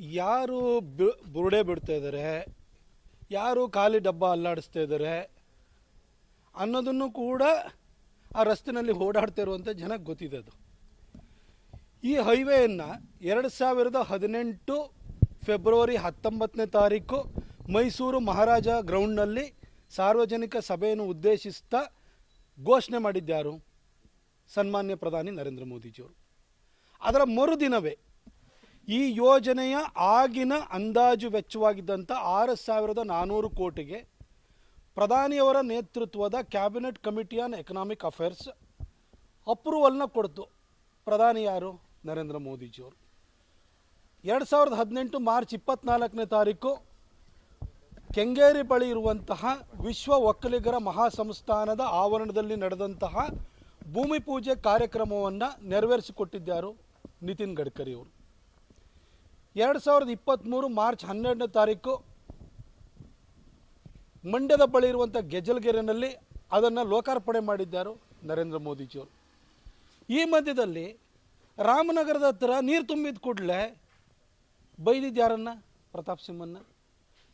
ಯಾರು ಬುರುಡೆ ಬಿಡ್ತಾ ಇದ್ದಾರೆ ಯಾರು ಖಾಲಿ ಡಬ್ಬ ಅಲ್ಲಾಡಿಸ್ತಾ ಇದ್ದಾರೆ ಅನ್ನೋದನ್ನು ಕೂಡ ಆ ರಸ್ತೆನಲ್ಲಿ ಓಡಾಡ್ತಾ ಇರುವಂಥ ಜನಕ್ಕೆ ಗೊತ್ತಿದೆ ಅದು. ಈ ಹೈವೇಯನ್ನು ಎರಡು ಸಾವಿರದ ಹದಿನೆಂಟು ಫೆಬ್ರವರಿ ಹತ್ತೊಂಬತ್ತನೇ ತಾರೀಕು ಮೈಸೂರು ಮಹಾರಾಜ ಗ್ರೌಂಡ್ನಲ್ಲಿ ಸಾರ್ವಜನಿಕ ಸಭೆಯನ್ನು ಉದ್ದೇಶಿಸ್ತಾ ಘೋಷಣೆ ಮಾಡಿದ್ಯಾರು ಸನ್ಮಾನ್ಯ ಪ್ರಧಾನಿ ನರೇಂದ್ರ ಮೋದಿಜಿಯವರು. ಅದರ ಮರುದಿನವೇ ಈ ಯೋಜನೆಯ ಆಗಿನ ಅಂದಾಜು ವೆಚ್ಚವಾಗಿದ್ದಂಥ ಆರು ಸಾವಿರದ ನಾನ್ನೂರು ಕೋಟಿಗೆ ಪ್ರಧಾನಿಯವರ ನೇತೃತ್ವದ cabinet committee on economic affairs ಅಪ್ರೂವಲ್ನ ಕೊಡ್ತು. ಪ್ರಧಾನಿ ಯಾರು? ನರೇಂದ್ರ ಮೋದಿಜಿಯವರು. ಎರಡು ಸಾವಿರದ ಹದಿನೆಂಟು ಮಾರ್ಚ್ ಇಪ್ಪತ್ನಾಲ್ಕನೇ ತಾರೀಕು ಕೆಂಗೇರಿ ಬಳಿ ಇರುವಂತಹ ವಿಶ್ವ ಒಕ್ಕಲಿಗರ ಮಹಾಸಂಸ್ಥಾನದ ಆವರಣದಲ್ಲಿ ನಡೆದಂತಹ ಭೂಮಿ ಪೂಜೆ ಕಾರ್ಯಕ್ರಮವನ್ನು ನೆರವೇರಿಸಿಕೊಟ್ಟಿದ್ದಾರು ನಿತಿನ್ ಗಡ್ಕರಿ ಅವರು ಎರಡು ಸಾವಿರದ ಇಪ್ಪತ್ತ್ಮೂರು ಮಾರ್ಚ್ ಹನ್ನೆರಡನೇ ತಾರೀಕು ಮಂಡ್ಯದ ಬಳಿ ಇರುವಂಥ ಗೆಜಲ್ಗೆರೆನಲ್ಲಿ ಅದನ್ನು ಲೋಕಾರ್ಪಣೆ ಮಾಡಿದ್ದರು ನರೇಂದ್ರ ಮೋದಿಜಿಯವರು. ಈ ಮಧ್ಯದಲ್ಲಿ ರಾಮನಗರದ ಹತ್ರ ನೀರು ತುಂಬಿದ ಕೂಡಲೇ ಬೈದಿದ್ಯಾರನ್ನ? ಪ್ರತಾಪ್ ಸಿಂಹನ್ನ.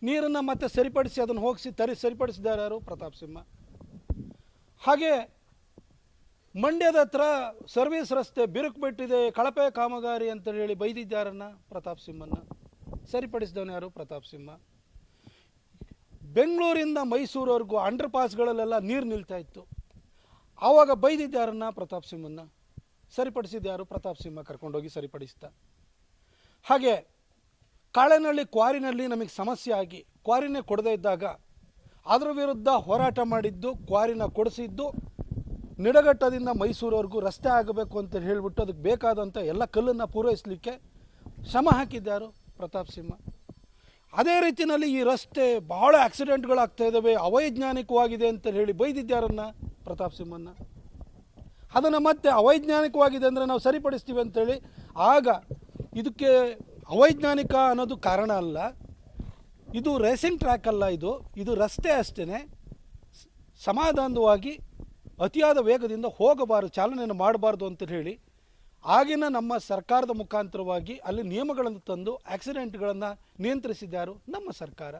ನೀರನ್ನು ಮತ್ತೆ ಸರಿಪಡಿಸಿ, ಅದನ್ನು ಹೋಗಿಸಿ ತರಿ ಸರಿಪಡಿಸಿದ್ದಾರೆ ಯಾರು? ಪ್ರತಾಪ್ ಸಿಂಹ. ಹಾಗೆ ಮಂಡ್ಯದ ಹತ್ರ ಸರ್ವಿಸ್ ರಸ್ತೆ ಬಿರುಕು ಬಿಟ್ಟಿದೆ, ಕಳಪೆ ಕಾಮಗಾರಿ ಅಂತ ಹೇಳಿ ಬೈದಿದ್ದಾರನ್ನ ಪ್ರತಾಪ್ ಸಿಂಹನ್ನ. ಸರಿಪಡಿಸಿದವನು ಯಾರು? ಪ್ರತಾಪ್ ಸಿಂಹ. ಬೆಂಗಳೂರಿಂದ ಮೈಸೂರವರೆಗೂ ಅಂಡರ್ ಪಾಸ್ಗಳಲ್ಲೆಲ್ಲ ನೀರು ನಿಲ್ತಾ ಇತ್ತು. ಆವಾಗ ಬೈದಿದ್ದಾರನ್ನ ಪ್ರತಾಪ್ ಸಿಂಹನ್ನ. ಸರಿಪಡಿಸಿದ್ಯಾರು ಪ್ರತಾಪ್ ಸಿಂಹ ಕರ್ಕೊಂಡೋಗಿ ಸರಿಪಡಿಸ್ತಾ ಹಾಗೆ ಕಾಳೆನಳ್ಳಿ ಕ್ವಾರಿನಲ್ಲಿ ನಮಗೆ ಸಮಸ್ಯೆ ಆಗಿ ಕ್ವಾರಿನೇ ಕೊಡದೇ ಇದ್ದಾಗ ಅದರ ವಿರುದ್ಧ ಹೋರಾಟ ಮಾಡಿದ್ದು, ಕ್ವಾರಿನ ಕೊಡಿಸಿದ್ದು ನಿಡಘಟ್ಟದಿಂದ ಮೈಸೂರವರೆಗೂ ರಸ್ತೆ ಆಗಬೇಕು ಅಂತ ಹೇಳಿಬಿಟ್ಟು ಅದಕ್ಕೆ ಬೇಕಾದಂಥ ಎಲ್ಲ ಕಲ್ಲನ್ನು ಪೂರೈಸಲಿಕ್ಕೆ ಶ್ರಮ ಹಾಕಿದ್ದಾರು ಪ್ರತಾಪ್ ಸಿಂಹ. ಅದೇ ರೀತಿಯಲ್ಲಿ ಈ ರಸ್ತೆ ಬಹಳ ಆಕ್ಸಿಡೆಂಟ್ಗಳಾಗ್ತಾ ಇದ್ದಾವೆ, ಅವೈಜ್ಞಾನಿಕವಾಗಿದೆ ಅಂತ ಹೇಳಿ ಬೈದಿದ್ದಾರನ್ನ ಪ್ರತಾಪ್ ಸಿಂಹನ್ನ. ಅದನ್ನು ಮತ್ತೆ ಅವೈಜ್ಞಾನಿಕವಾಗಿದೆ ಅಂದರೆ ನಾವು ಸರಿಪಡಿಸ್ತೀವಿ ಅಂತೇಳಿ ಆಗ ಇದಕ್ಕೆ ಅವೈಜ್ಞಾನಿಕ ಅನ್ನೋದು ಕಾರಣ ಅಲ್ಲ, ಇದು ರೇಸಿಂಗ್ ಟ್ರ್ಯಾಕ್ ಅಲ್ಲ ಇದು ಇದು ರಸ್ತೆ ಅಷ್ಟೇ ಸಮಾಧಾನವಾಗಿ ಅತಿಯಾದ ವೇಗದಿಂದ ಹೋಗಬಾರದು, ಚಾಲನೆಯನ್ನು ಮಾಡಬಾರ್ದು ಅಂತ ಹೇಳಿ ಆಗಿನ ನಮ್ಮ ಸರ್ಕಾರದ ಮುಖಾಂತರವಾಗಿ ಅಲ್ಲಿ ನಿಯಮಗಳನ್ನು ತಂದು ಆಕ್ಸಿಡೆಂಟ್ಗಳನ್ನು ನಿಯಂತ್ರಿಸಿದ್ದಾರು ನಮ್ಮ ಸರ್ಕಾರ.